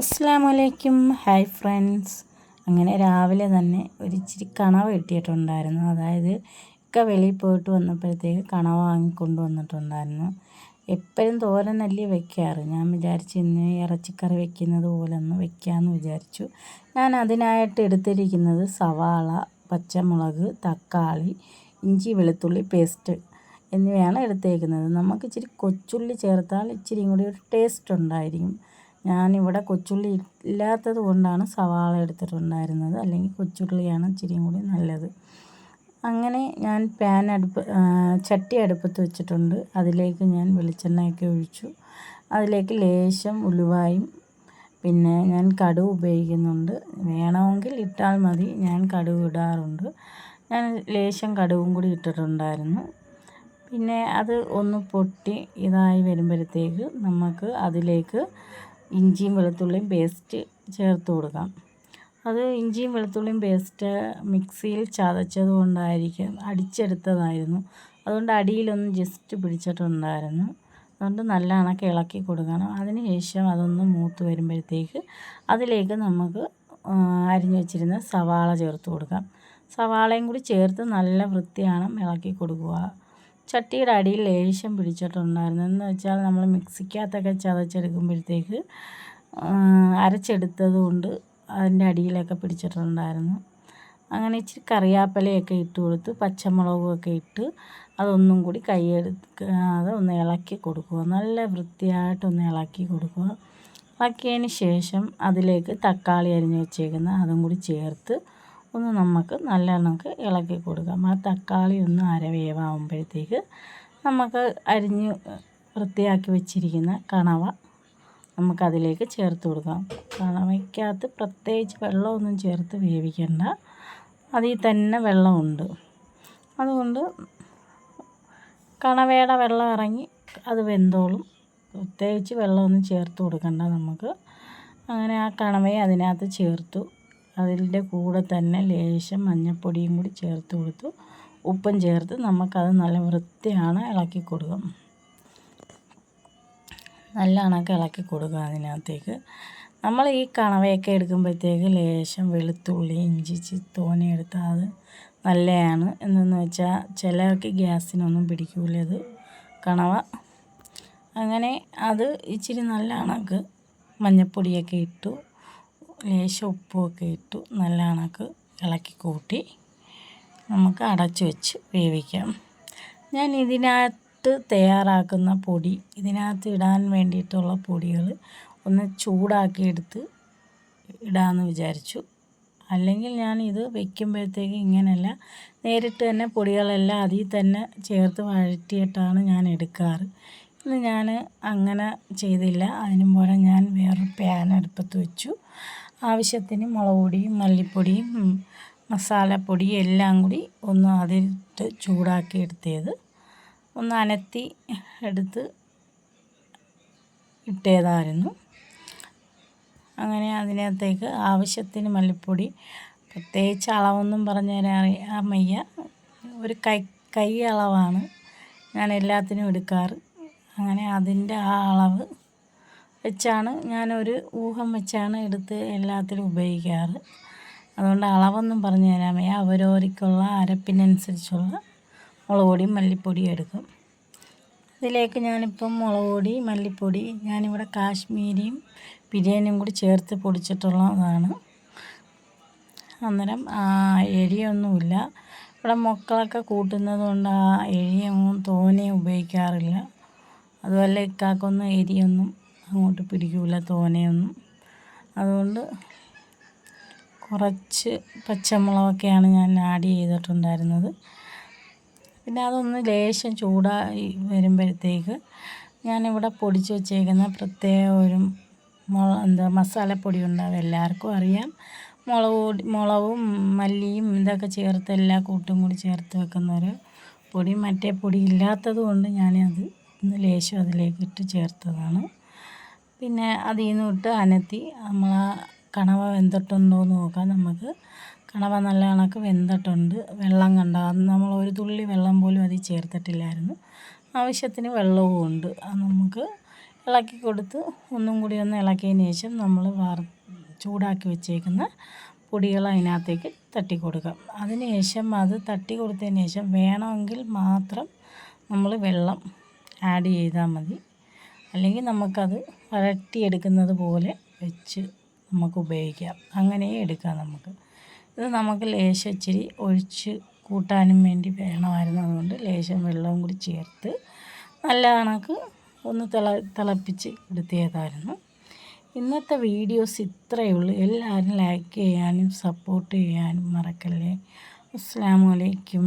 അസ്സാം hi friends. അങ്ങനെ രാവിലെ തന്നെ ഒരു ഇച്ചിരി കണവ കിട്ടിയിട്ടുണ്ടായിരുന്നു. അതായത് ഒക്കെ വെളിയിൽ പോയിട്ട് വന്നപ്പോഴത്തേക്ക് കണവ വാങ്ങിക്കൊണ്ട് വന്നിട്ടുണ്ടായിരുന്നു. എപ്പോഴും തോരനല്ലേ വെക്കാറ്? ഞാൻ വിചാരിച്ചു ഇന്ന് ഇറച്ചിക്കറി വെക്കുന്നത് പോലെ ഒന്ന് വെക്കാമെന്ന് വിചാരിച്ചു. ഞാൻ അതിനായിട്ട് എടുത്തിരിക്കുന്നത് സവാള പച്ചമുളക് തക്കാളി ഇഞ്ചി വെളുത്തുള്ളി പേസ്റ്റ് എന്നിവയാണ് എടുത്തേക്കുന്നത്. നമുക്ക് ഇച്ചിരി കൊച്ചുള്ളി ചേർത്താൽ ഇച്ചിരി കൂടി ഒരു ടേസ്റ്റ് ഉണ്ടായിരിക്കും. ഞാനിവിടെ കൊച്ചുള്ളി ഇല്ലാത്തത് കൊണ്ടാണ് സവാള എടുത്തിട്ടുണ്ടായിരുന്നത്. അല്ലെങ്കിൽ കൊച്ചുള്ളിയാണ് ഇച്ചിരിയും കൂടി നല്ലത്. അങ്ങനെ ഞാൻ പാൻ അടുപ്പ് ചട്ടി അടുപ്പത്ത് വെച്ചിട്ടുണ്ട്. അതിലേക്ക് ഞാൻ വെളിച്ചെണ്ണയൊക്കെ ഒഴിച്ചു. അതിലേക്ക് ലേശം ഉലുവായും പിന്നെ ഞാൻ കടുവ് ഉപയോഗിക്കുന്നുണ്ട്. വേണമെങ്കിൽ ഇട്ടാൽ മതി. ഞാൻ കടുവ് ഇടാറുണ്ട്. ഞാൻ ലേശം കടുവും കൂടി ഇട്ടിട്ടുണ്ടായിരുന്നു. പിന്നെ അത് ഒന്ന് പൊട്ടി ഇതായി വരുമ്പോഴത്തേക്ക് നമുക്ക് അതിലേക്ക് ഇഞ്ചിയും വെളുത്തുള്ളിയും പേസ്റ്റ് ചേർത്ത് കൊടുക്കാം. അത് ഇഞ്ചിയും വെളുത്തുള്ളിയും പേസ്റ്റ് മിക്സിയിൽ ചതച്ചത് കൊണ്ടായിരിക്കും അടിച്ചെടുത്തതായിരുന്നു. അതുകൊണ്ട് അടിയിലൊന്ന് ജസ്റ്റ് പിടിച്ചിട്ടുണ്ടായിരുന്നു. അതുകൊണ്ട് നല്ല കണക്ക് ഇളക്കി കൊടുക്കണം. അതിന് ശേഷം അതൊന്ന് മൂത്ത് വരുമ്പോഴത്തേക്ക് അതിലേക്ക് നമുക്ക് അരിഞ്ഞു വെച്ചിരുന്ന സവാള ചേർത്ത് കൊടുക്കാം. സവാളയും കൂടി ചേർത്ത് നല്ല വൃത്തിയാണ് ഇളക്കി കൊടുക്കുക. ചട്ടിയുടെ അടിയിൽ ലേശം പിടിച്ചിട്ടുണ്ടായിരുന്നു. എന്ന് വെച്ചാൽ നമ്മൾ മിക്സിക്കകത്തൊക്കെ ചതച്ചെടുക്കുമ്പോഴത്തേക്ക് അരച്ചെടുത്തത് കൊണ്ട് അതിന്റെ അടിയിലൊക്കെ പിടിച്ചിട്ടുണ്ടായിരുന്നു. അങ്ങനെ ഇച്ചിരി കറിയാപ്പലയൊക്കെ ഇട്ട് കൊടുത്ത് പച്ചമുളകൊക്കെ ഇട്ട് അതൊന്നും കൂടി കൈയ്യെടുക്കാതെ ഒന്ന് ഇളക്കി കൊടുക്കുക. നല്ല വൃത്തിയായിട്ടൊന്ന് ഇളക്കി കൊടുക്കുക. ഇളക്കിയതിന് ശേഷം അതിലേക്ക് തക്കാളി അരിഞ്ഞ് വെച്ചേക്കുന്ന അതും കൂടി ചേർത്ത് ഒന്ന് നമുക്ക് നല്ല ഇളക്കി കൊടുക്കാം. ആ തക്കാളി ഒന്ന് അരവേവാകുമ്പോഴത്തേക്ക് നമുക്ക് അരിഞ്ഞ് വൃത്തിയാക്കി വെച്ചിരിക്കുന്ന കണവ നമുക്കതിലേക്ക് ചേർത്ത് കൊടുക്കാം. കണവയ്ക്കകത്ത് പ്രത്യേകിച്ച് വെള്ളമൊന്നും ചേർത്ത് വേവിക്കണ്ട. അതിൽ തന്നെ വെള്ളമുണ്ട്. അതുകൊണ്ട് കണവയുടെ വെള്ളം ഇറങ്ങി അത് വെന്തോളും. പ്രത്യേകിച്ച് വെള്ളമൊന്നും ചേർത്ത് കൊടുക്കണ്ട നമുക്ക്. അങ്ങനെ ആ കണവയെ അതിനകത്ത് ചേർത്തു. അതിന്റെ കൂടെ തന്നെ ലേശം മഞ്ഞൾപ്പൊടിയും കൂടി ചേർത്ത് കൊടുത്തു. ഉപ്പും ചേർത്ത് നമുക്കത് നല്ല വൃത്തിയാണ് ഇളക്കി കൊടുക്കും നല്ല കണക്ക് ഇളക്കി കൊടുക്കുക അതിനകത്തേക്ക്. നമ്മൾ ഈ കണവയൊക്കെ എടുക്കുമ്പോഴത്തേക്ക് ലേശം വെളുത്തുള്ളി ഇഞ്ചി തോനെ എടുത്താൽ അത് നല്ലതാണ്. എന്തെന്ന് വെച്ചാൽ ചിലർക്ക് ഗ്യാസിനൊന്നും പിടിക്കൂല അത് കണവ. അങ്ങനെ അത് ഇച്ചിരി നല്ല കണക്ക് മഞ്ഞൾപ്പൊടിയൊക്കെ ഇട്ടു. ലേശം ഉപ്പുമൊക്കെ ഇട്ടു നല്ല കണക്ക് ഇളക്കി കൂട്ടി നമുക്ക് അടച്ചു വെച്ച് വേവിക്കാം. ഞാൻ ഇതിനകത്ത് തയ്യാറാക്കുന്ന പൊടി ഇതിനകത്ത് ഇടാൻ വേണ്ടിയിട്ടുള്ള പൊടികൾ ഒന്ന് ചൂടാക്കിയെടുത്ത് ഇടാമെന്ന് വിചാരിച്ചു. അല്ലെങ്കിൽ ഞാൻ ഇത് വെക്കുമ്പോഴത്തേക്ക് ഇങ്ങനെയല്ല നേരിട്ട് തന്നെ പൊടികളെല്ലാം അതിൽ തന്നെ ചേർത്ത് വഴറ്റിയിട്ടാണ് ഞാൻ എടുക്കാറ്. ഇന്ന് ഞാൻ അങ്ങനെ ചെയ്തില്ല. അതിന് പോലെ ഞാൻ വേറൊരു പാൻ അടുപ്പത്ത് വെച്ചു. ആവശ്യത്തിന് മുളക് പൊടിയും മല്ലിപ്പൊടിയും മസാലപ്പൊടിയും എല്ലാം കൂടി ഒന്ന് അതിലിട്ട് ചൂടാക്കി എടുത്തത് ഒന്ന് അനത്തി എടുത്ത് ഇട്ടതായിരുന്നു. അങ്ങനെ അതിനകത്തേക്ക് ആവശ്യത്തിന് മല്ലിപ്പൊടി പ്രത്യേകിച്ച് അളവൊന്നും പറഞ്ഞു തരാൻ അറിയാൻ ഒരു കൈ കൈ അളവാണ്. ഞാൻ എല്ലാത്തിനും എടുക്കാറ്. അങ്ങനെ അതിന്റെ ആ അളവ് വെച്ചാണ് ഞാനൊരു ഊഹം വെച്ചാണ് എടുത്ത് എല്ലാത്തിലും ഉപയോഗിക്കാറ്. അതുകൊണ്ട് അളവൊന്നും പറഞ്ഞു തരാൻ വയ്യ അവരോരിക്കുള്ള അരപ്പിനനുസരിച്ചുള്ള മുളക് പൊടിയും മല്ലിപ്പൊടിയും എടുക്കും. ഇതിലേക്ക് ഞാനിപ്പം മുളക് പൊടി മല്ലിപ്പൊടി ഞാനിവിടെ കാശ്മീരിയും ബിരിയാണിയും കൂടി ചേർത്ത് പൊടിച്ചിട്ടുള്ളതാണ്. അന്നേരം എരിയൊന്നുമില്ല. ഇവിടെ മക്കളൊക്കെ കൂട്ടുന്നത് കൊണ്ട് ആ എരിയൊന്നും തോനെ ഉപയോഗിക്കാറില്ല. അതുപോലെ ഇക്കാക്കൊന്നും എരിയൊന്നും അങ്ങോട്ട് പിടിക്കില്ല തോനെയൊന്നും. അതുകൊണ്ട് കുറച്ച് പച്ചമുളകൊക്കെയാണ് ഞാൻ ആഡ് ചെയ്തിട്ടുണ്ടായിരുന്നത്. പിന്നെ അതൊന്ന് ലേശം ചൂടായി വരുമ്പോഴത്തേക്ക് ഞാനിവിടെ പൊടിച്ച് വെച്ചേക്കുന്ന പ്രത്യേക ഒരു മുള എന്താ മസാലപ്പൊടി ഉണ്ടാവും. എല്ലാവർക്കും അറിയാം. മുളക് പൊടി മുളകും മല്ലിയും ഇതൊക്കെ ചേർത്ത് എല്ലാ കൂട്ടും കൂടി ചേർത്ത് വെക്കുന്ന ഒരു പൊടി. മറ്റേ പൊടി ഇല്ലാത്തത് കൊണ്ട് ഞാനത് ഇന്ന് ലേശം അതിലേക്ക് ഇട്ട് ചേർത്തതാണ്. പിന്നെ അതിൽ നിന്ന് ഇട്ട് അനത്തി നമ്മൾ കണവ വെന്തിട്ടുണ്ടോ എന്ന് നോക്കാം നമുക്ക്. കണവ നല്ല കണക്ക് വെന്തിട്ടുണ്ട്. വെള്ളം കണ്ട നമ്മൾ ഒരു തുള്ളി വെള്ളം പോലും അതിൽ ചേർത്തിട്ടില്ലായിരുന്നു. ആവശ്യത്തിന് വെള്ളവും ഉണ്ട്. അത് നമുക്ക് ഇളക്കി കൊടുത്ത് ഒന്നും കൂടി ഒന്ന് ഇളക്കിയതിന് ശേഷം നമ്മൾ വാർ ചൂടാക്കി വെച്ചേക്കുന്ന പൊടികൾ അതിനകത്തേക്ക് തട്ടി കൊടുക്കാം. അതിന് ശേഷം അത് തട്ടി കൊടുത്തതിന് ശേഷം വേണമെങ്കിൽ മാത്രം നമ്മൾ വെള്ളം ആഡ് ചെയ്താൽ മതി. അല്ലെങ്കിൽ നമുക്കത് വരട്ടിയെടുക്കുന്നത് പോലെ വെച്ച് നമുക്ക് ഉപയോഗിക്കാം. അങ്ങനെ എടുക്കാം നമുക്ക്. ഇത് നമുക്ക് ലേശം ഇച്ചിരി ഒഴിച്ച് കൂട്ടാനും വേണ്ടി വേണമായിരുന്നു. അതുകൊണ്ട് ലേശം വെള്ളവും കൂടി ചേർത്ത് നല്ല കണക്ക് ഒന്ന് തിള തിളപ്പിച്ച് എടുത്തേതായിരുന്നു ഇന്നത്തെ വീഡിയോസ് ഇത്രയേ ഉള്ളൂ. എല്ലാവരും ലൈക്ക് ചെയ്യാനും സപ്പോർട്ട് ചെയ്യാനും മറക്കല്ലേ. അസ്സാം വലൈക്കും